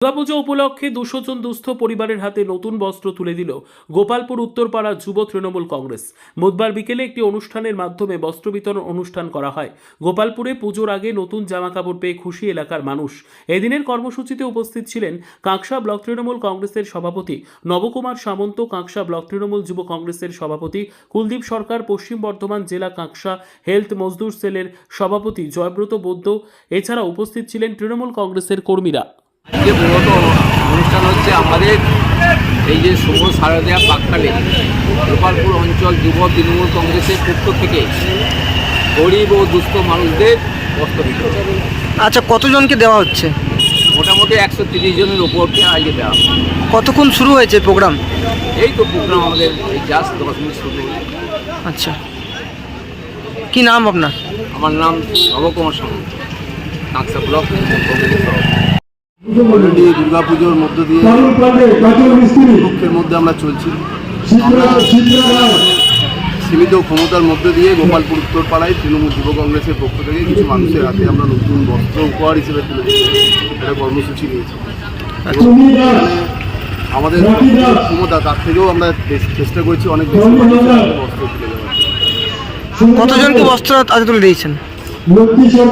দুর্গাপুজো উপলক্ষে দুশো জন দুস্থ পরিবারের হাতে নতুন বস্ত্র তুলে দিল গোপালপুর উত্তরপাড়া যুব তৃণমূল কংগ্রেস। বুধবার বিকেলে একটি অনুষ্ঠানের মাধ্যমে বস্ত্র বিতরণ অনুষ্ঠান করা হয়। গোপালপুরে পুজোর আগে নতুন জামাকাপড় পেয়ে খুশি এলাকার মানুষ। এদিনের কর্মসূচিতে উপস্থিত ছিলেন কাঁকসা ব্লক তৃণমূল কংগ্রেসের সভাপতি নবকুমার সামন্ত, কাঁকসা ব্লক তৃণমূল যুব কংগ্রেসের সভাপতি কুলদীপ সরকার, পশ্চিম বর্ধমান জেলা কাঁকসা হেলথ মজদুর সেলের সভাপতি জয়ব্রত বৌদ্ধ এছাড়া উপস্থিত ছিলেন তৃণমূল কংগ্রেসের কর্মীরা। যে মূলত অনুষ্ঠান হচ্ছে আমাদের এই যে শুভ শারদীয়া পাকখালে গোপালপুর অঞ্চল যুব তৃণমূল কংগ্রেসের পক্ষ থেকে গরিব ও দুস্থ মানুষদের বস্ত্র আচ্ছা কতজনকে দেওয়া হচ্ছে মোটামুটি একশো তিরিশ জনের ওপরকে আজকে দেওয়া। কতক্ষণ শুরু হয়েছে প্রোগ্রাম এই তো প্রোগ্রাম আমাদের এই জাস্ট দশ মিনিট শুরু। আচ্ছা কি নাম আপনার আমার নাম নবকুমার সামন্ত কাঁকসা ব্লক। অলরেডি দুর্গা পুজোর মধ্য দিয়ে দুঃখের মধ্যে আমরা চলছি। সীমিত ক্ষমতার মধ্য দিয়ে গোপালপুর উত্তর পাড়ায় তৃণমূল যুব কংগ্রেসের পক্ষ থেকে কিছু মানুষের হাতে আমরা নতুন বস্ত্র উপহার হিসেবে তুলে একটা কর্মসূচি নিয়েছি। এখানে আমাদের ক্ষমতা তার থেকেও আমরা চেষ্টা করেছি অনেক বেশি বস্ত্র তুলে দেওয়ার। কতজনকে বস্ত্র হাতে তুলে দিয়েছেন?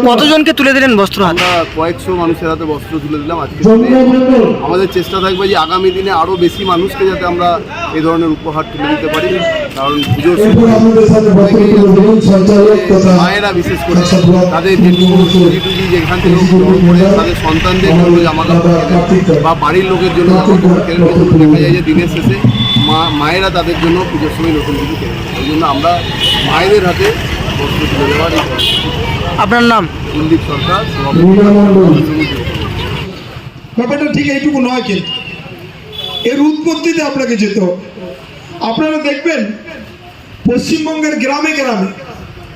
কতজনকে তুলে দিলেন বস্ত্র হাতে? আমরা কয়েকশো মানুষের হাতে বস্ত্র তুলে দিলাম আজকে। আমাদের চেষ্টা থাকবে যে আগামী দিনে আরও বেশি মানুষকে যাতে আমরা এই ধরনের উপহার তুলে দিতে পারি। কারণ পুজোর মায়েরা বিশেষ করে তাদের টুজি যেখান থেকে তাদের সন্তানদের জন্য জামা কাপড় বা বাড়ির লোকের জন্য দেখা যায় যে দিনের শেষে। মা মায়েরা তাদের জন্য পুজোর সময় নতুন কিছু কেনেন ওই জন্য আমরা মায়েদের হাতে আপনার নাম? সরকার ব্যাপারটা ঠিক এইটুকু নয় কিন্তু। এর উৎপত্তিতে আপনাকে যেতে হবে। আপনারা দেখবেন পশ্চিমবঙ্গের গ্রামে গ্রামে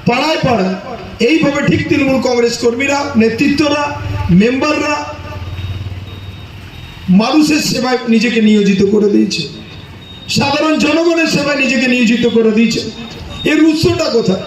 পাড়ায় পাড়ায় এইভাবে ঠিক তৃণমূল কংগ্রেস কর্মীরা নেতৃত্বরা মেম্বাররা মানুষের সেবায় নিজেকে নিয়োজিত করে দিয়েছে। সাধারণ জনগণের সেবায় নিজেকে নিয়োজিত করে দিয়েছে। এর উৎসটা কোথায়?